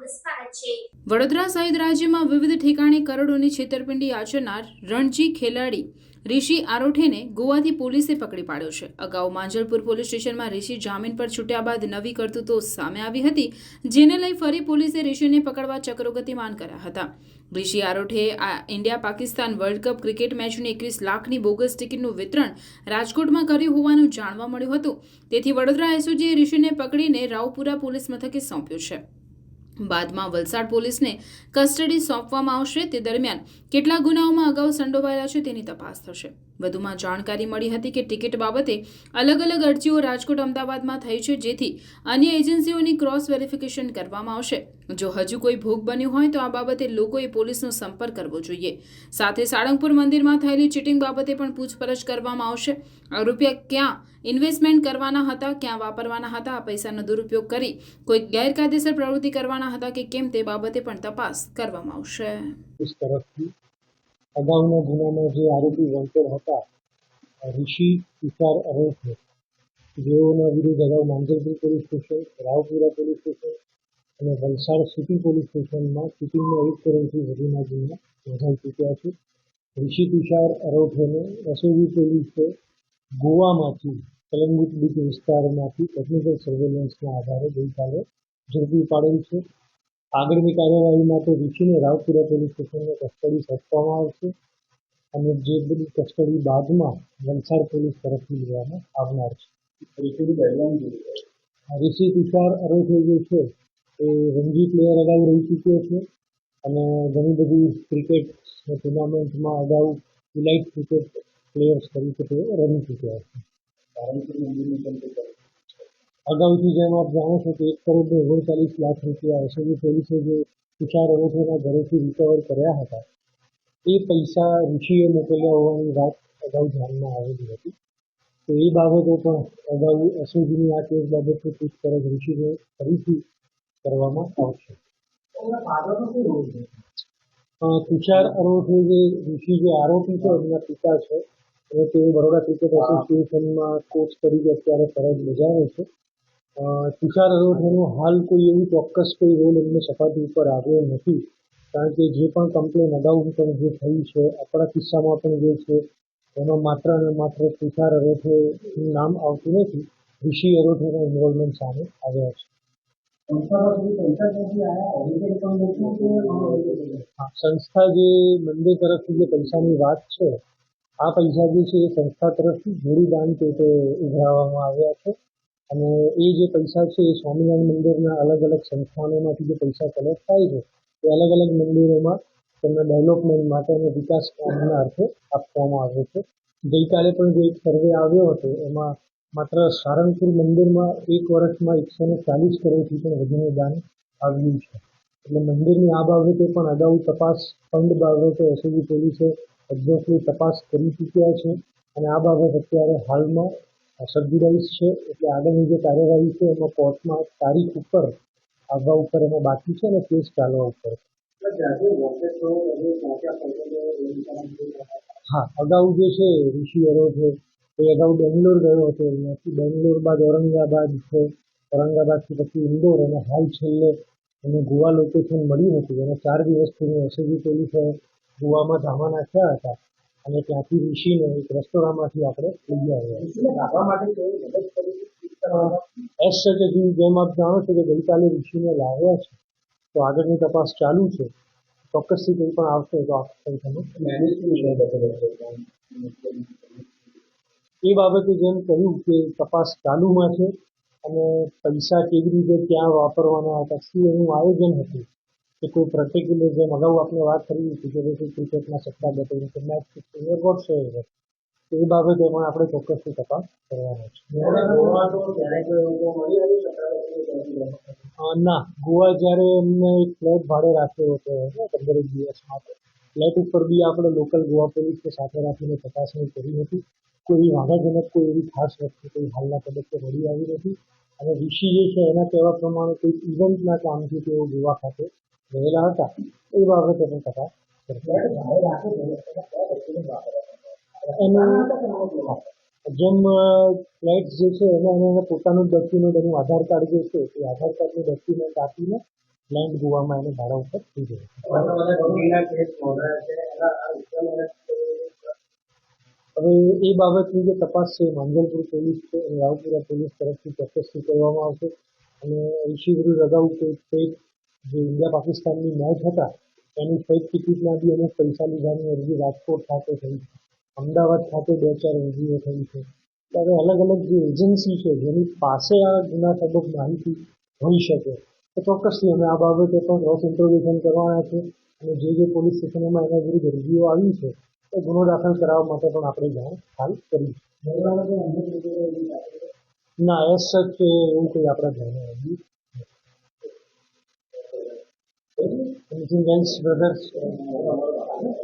વડોદરા સહિત રાજ્યમાં વિવિધ ઠેકાણે કરોડોની છેતરપિંડી આચરનાર રણજી ખેલાડી ઋષિ આરોઠેને ગોવાથી પોલીસે પકડી પાડ્યો છે. અગાઉ માંજલપુર પોલીસ સ્ટેશનમાં ઋષિ જામીન પર છૂટ્યા બાદ નવી કરતૂતો સામે આવી હતી, જેને લઈ ફરી પોલીસે ઋષિને પકડવા ચક્રો ગતિમાન કર્યા હતા. ઋષિ આરોઠે આ India Pakistan world cup cricket મેચની એકવીસ લાખની બોગસ ટિકિટનું વિતરણ રાજકોટમાં કર્યું હોવાનું જાણવા મળ્યું હતું. તેથી વડોદરા એસઓજીએ ઋષિને પકડીને રાવપુરા પોલીસ મથકે સોંપ્યો છે. બાદમાં વલસાડ પોલીસને કસ્ટડી સોંપવામાં આવશે. તે દરમિયાન કેટલા ગુનાઓમાં અગાઉ સંડોવાયેલા છે. તેની તપાસ થશે. વધુમાં જાણકારી મળી હતી કે ટિકિટ બાબતે અલગ અલગ અરજીઓ રાજકોટ અમદાવાદમાં થઈ છે, જેથી અન્ય એજન્સીઓની ક્રોસ વેરિફિકેશન કરવામાં આવશે. જો હજુ કોઈ ભોગ બન્યું હોય તો આ બાબતે લોકોએ પોલીસનો સંપર્ક કરવો જોઈએ. સાથે સાળંગપુર મંદિરમાં થયેલી ચીટિંગ બાબતે પણ પૂછપરછ કરવામાં આવશે. આ રૂપિયા ક્યાં ઇન્વેસ્ટમેન્ટ કરવાના હતા, ક્યાં વાપરવાના હતા, આ પૈસાનો દુરુપયોગ કરી કોઈ ગેરકાયદેસર પ્રવૃત્તિ કરવાના હતા કે કેમ તે બાબતે પણ તપાસ કરવામાં આવશે. અગાઉના ગુનામાં જે આરોપી વોન્ટેડ હતા, ઋષિ, તુષાર અરોઠે જેઓના વિરુદ્ધ અગાઉ Manjalpur police station, Raopura police station અને વલસાડ સિટી પોલીસ સ્ટેશનમાં ચીટિંગના એક કરોડથી વધુના ગુના નોંધાઈ ચૂક્યા છે. ઋષિ, તુષાર અરોઠેને એસઓજી પોલીસે ગોવામાંથી કલંગુટ બીચ વિસ્તારમાંથી ટેકનિકલ સર્વેલન્સના આધારે ગઈકાલે ઝડપી પાડેલ છે. આગળની કાર્યવાહી માટે ઋષિને રાવપુરા પોલીસ સ્ટેશનને કસ્ટડી સોંપવામાં આવશે અને જે બધી કસ્ટડી બાદમાં વલસાડ પોલીસ તરફથી લેવામાં આવનાર છે. ઋષિ તુષાર અરોઠે જે છે એ રણજી પ્લેયર અગાઉ રહી ચૂક્યો છે અને ઘણી બધી ક્રિકેટ ટુર્નામેન્ટમાં અગાઉ ઇલાઇટ ક્રિકેટ પ્લેયર્સ તરીકે તેઓ રમી ચૂક્યા છે. અગાઉથી જેમ આપ જાણો છો કે એક કરોડ ઓગણચાલીસ લાખ રૂપિયા એસઓજી પોલીસે જે તુષાર અરોઠેના ઘરેથી રિકવર કર્યા હતા એ પૈસા ઋષિએ મોકલ્યા હોવાની વાત અગાઉ ધ્યાનમાં આવેલી હતી. તો એ બાબતો પણ અગાઉ એસઓજીની આ કેસ બાબતે પૂછપરછ ઋષિને ફરીથી કરવામાં આવશે. તુષાર અરોઠે જે ઋષિ જે આરોપી છે એમના પિતા છે અને તેઓ બરોડા ક્રિકેટ એસોસિએશનમાં કોચ તરીકે અત્યારે ફરજ બજાવે છે. તુષાર અરોઠેનો હાલ કોઈ એવું ચોક્કસ કોઈ રોલ એમને સપાટી ઉપર આવ્યો નથી. કારણ કે જે પણ કમ્પ્લેન અગાઉ પણ જે થઈ છે આપણા કિસ્સામાં પણ જે છે એમાં માત્ર અને માત્ર તુષાર અરોઠેનું નામ આવતું નથી. ઋષિ અરોઠેના ઇન્વોલ્વમેન્ટ સામે આવ્યા છે. સંસ્થા જે મંદિર તરફથી જે પૈસાની વાત છે આ પૈસા જે છે એ સંસ્થા તરફથી જોડી દાન પેટે ઉઘરાવવામાં આવ્યા છે. અને એ જે પૈસા છે એ સ્વામિનારાયણ મંદિરના અલગ અલગ સંસ્થાનોમાંથી જે પૈસા કલેક્ટ થાય છે, એ અલગ અલગ મંદિરોમાં તેમના ડેવલપમેન્ટ માટે અને વિકાસ કામના અર્થે આપવામાં આવે છે. ગઈકાલે પણ જે એક સર્વે આવ્યો હતો, એમાં માત્ર સારંગપુર મંદિરમાં એક વર્ષમાં એકસો ને ચાલીસ કરોડથી પણ વધુનું દાન આવ્યું છે. એટલે મંદિરની આ બાબતે પણ અગાઉ તપાસ ફંડ બાબતે એસઓજી પોલીસે એક્ઝેક્ટલી તપાસ કરી ચૂક્યા છે અને આ બાબત અત્યારે હાલમાં સબજુડાઇઝ છે એટલે આગળની જે કાર્યવાહી છે એમાં કોર્ટમાં તારીખ ઉપર આવવા ઉપર એમાં બાકી છે અને કેસ ચાલવા ઉપર. હા, અગાઉ જે છે, ઋષિ અરોઠે એ અગાઉ બેંગ્લોર ગયો હતો. અહીંયાથી બેંગ્લોર બાદ ઔરંગાબાદ છે. ઔરંગાબાદથી પછી ઇન્દોર અને હાલ છેલ્લે એને ગોવા લોકેશન મળ્યું હતું અને ચાર દિવસથી એસઓજી પોલીસે ગોવામાં ધામા નાખ્યા હતા. અને ત્યાંથી ઋષિને એક રેસ્ટોરાંમાંથી આપણે લઈ આવ્યા. એસ સચ જેમ આપ જાણો છો કે ગઈકાલે ઋષિને લાવ્યા છે તો આગળની તપાસ ચાલુ છે. ચોક્કસથી કંઈ પણ આવશે તો એ બાબતે જેમ કહ્યું કે તપાસ ચાલુમાં છે અને પૈસા કેવી રીતે ક્યાં વાપરવાના હતા શું એનું આયોજન હતું કે કોઈ પર્ટિક્યુલર જેમ અગાઉ આપણે વાત કરી હતી કે ભાઈ ક્રિકેટના સત્તા કે મેચ ફિક્સિંગ છે એ બાબતે પણ આપણે ચોક્કસથી તપાસ કરવાની છે ના ગોવા જ્યારે એમને એક ફ્લેટ ભાડે રાખ્યો હતો પંદર એક દિવસ માટે ફ્લેટ ઉપર બી આપણે લોકલ ગોવા પોલીસને સાથે રાખીને ચકાસણી કરી હતી કોઈ વાંધાજનક કોઈ એવી ખાસ વસ્તુ કોઈ હાલના તબક્કે મળી આવી નથી અને ઋષિ જે છે એના કહેવા પ્રમાણે કોઈ ઇવેન્ટના કામથી તેઓ ગોવા ખાતે રહેલા હતા એ બાબતે પણ જેમ ફ્લેટ જે છે એને પોતાનું ડોક્યુમેન્ટ એનું આધાર કાર્ડ જે છે એ આધાર કાર્ડનું ડોક્યુમેન્ટ આપીને લેન્ડ ગોવામાં એને ભાડા ઉપર ગયો હવે એ બાબતની જે તપાસ છે માંગલપુર પોલીસ રાવપુરા પોલીસ તરફથી ચોક્કસથી કરવામાં આવશે અને ઋષિ વિરુદ્ધ અગાઉ કોઈ ફેક જે ઇન્ડિયા પાકિસ્તાનની મેચ હતા એની ફેક ટિકિટમાં બી અમુક પૈસા લીધાની અરજી રાજકોટ ખાતે થઈ છે. અમદાવાદ ખાતે બે ચાર અરજીઓ થઈ છે. ત્યારે અલગ અલગ જે એજન્સી છે જેની પાસે આ ગુના સબક માહિતી હોઈ શકે તો ચોક્કસથી અમે આ બાબતે પણ ક્રોસ ઇન્ટ્રોડ્યુશન કરવાના છે. અને જે જે પોલીસ સ્ટેશનોમાં એના વિરુદ્ધ અરજીઓ આવી છે એ ગુનો દાખલ કરાવવા માટે પણ આપણે જાણ હાલ કરી ના એસ સચ એવું કંઈ આપણા ધ્યાને આવ્યું Anything else, brothers?